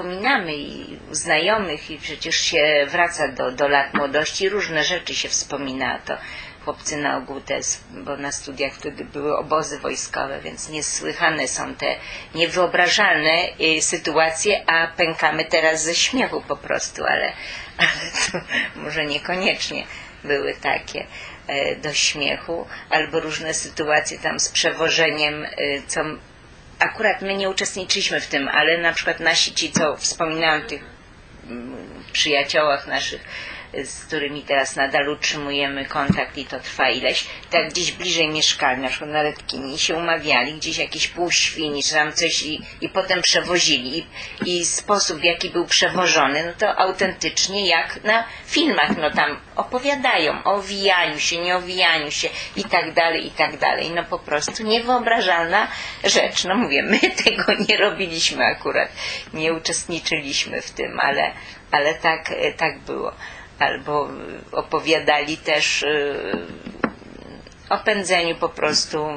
wspominamy i znajomych i przecież się wraca do, do lat młodości, różne rzeczy się wspomina, to chłopcy na ogół też, bo na studiach wtedy były obozy wojskowe, więc niesłychane są te niewyobrażalne y, sytuacje, a pękamy teraz ze śmiechu po prostu, ale, ale to może niekoniecznie były takie e, do śmiechu, albo różne sytuacje tam z przewożeniem, y, co akurat my nie uczestniczyliśmy w tym, ale na przykład nasi ci, co wspominałam, tych mm, przyjaciołach naszych, z którymi teraz nadal utrzymujemy kontakt i to trwa ileś, tak gdzieś bliżej mieszkali, na przykład na Redkini się umawiali, gdzieś jakieś pół świni, czy tam coś i, i potem przewozili. I, i sposób w jaki był przewożony, no to autentycznie jak na filmach, no tam opowiadają o owijaniu się, nieowijaniu się i tak dalej, i tak dalej, no po prostu niewyobrażalna rzecz, no mówię, my tego nie robiliśmy akurat, nie uczestniczyliśmy w tym, ale, ale tak, tak było albo opowiadali też y, o pędzeniu po prostu